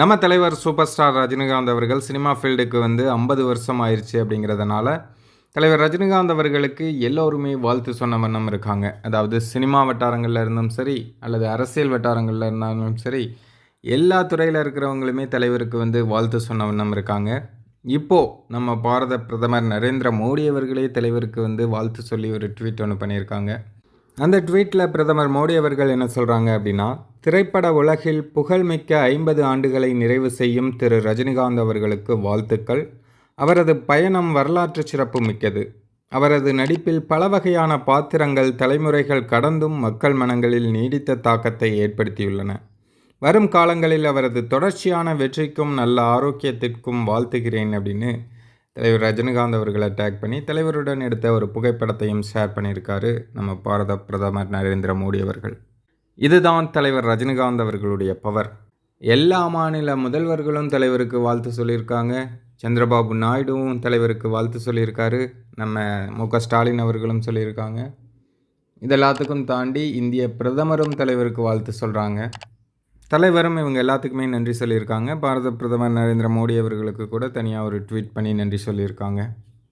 நம்ம தலைவர் super star Rajinikanth அவர்கள் சினிமா ஃபீல்டுக்கு வந்து ஐம்பது வருஷம் ஆயிடுச்சு அப்படிங்கிறதுனால தலைவர் ரஜினிகாந்த் அவர்களுக்கு எல்லோருமே வாழ்த்து சொன்ன வண்ணம் இருக்காங்க. அதாவது சினிமா வட்டாரங்களில் இருந்தும் சரி அல்லது அரசியல் வட்டாரங்களில் இருந்தாலும் சரி எல்லா துறையில் இருக்கிறவங்களுமே தலைவருக்கு வந்து வாழ்த்து சொன்ன வண்ணம் இருக்காங்க. இப்போது நம்ம பாரத பிரதமர் நரேந்திர மோடி அவர்களே தலைவருக்கு வந்து வாழ்த்து சொல்லி ஒரு ட்வீட் ஒன்று பண்ணியிருக்காங்க. அந்த ட்வீட்டில் பிரதமர் மோடி அவர்கள் என்ன சொல்கிறாங்க அப்படின்னா திரைப்பட உலகில் புகழ்மிக்க ஐம்பது ஆண்டுகளை நிறைவு செய்யும் திரு ரஜினிகாந்த் அவர்களுக்கு வாழ்த்துக்கள். அவரது பயணம் வரலாற்று சிறப்பு மிக்கது. அவரது நடிப்பில் பல வகையான பாத்திரங்கள் தலைமுறைகள் கடந்தும் மக்கள் மனங்களில் நீடித்த தாக்கத்தை ஏற்படுத்தியுள்ளன. வரும் காலங்களில் அவரது தொடர்ச்சியான வெற்றிக்கும் நல்ல ஆரோக்கியத்திற்கும் வாழ்த்துகிறேன் அப்படின்னு தலைவர் ரஜினிகாந்த் அவர்களை டேக் பண்ணி தலைவருடன் எடுத்த ஒரு புகைப்படத்தையும் ஷேர் பண்ணியிருக்காரு நம்ம பாரத பிரதமர் நரேந்திர மோடி அவர்கள். இதுதான் தலைவர் ரஜினிகாந்த் அவர்களுடைய பவர் எல்லா மாநில முதல்வர்களும் தலைவருக்கு வாழ்த்து சொல்லியிருக்காங்க. சந்திரபாபு நாயுடுவும் தலைவருக்கு வாழ்த்து சொல்லியிருக்காரு. நம்ம மு ஸ்டாலின் அவர்களும் சொல்லியிருக்காங்க. இதெல்லாத்துக்கும் தாண்டி இந்திய பிரதமரும் தலைவருக்கு வாழ்த்து சொல்கிறாங்க தலைவரும் இவங்க எல்லாத்துக்குமே நன்றி சொல்லியிருக்காங்க. பாரத பிரதமர் நரேந்திர மோடி அவர்களுக்கு கூட தனியாக ஒரு ட்வீட் பண்ணி நன்றி சொல்லியிருக்காங்க.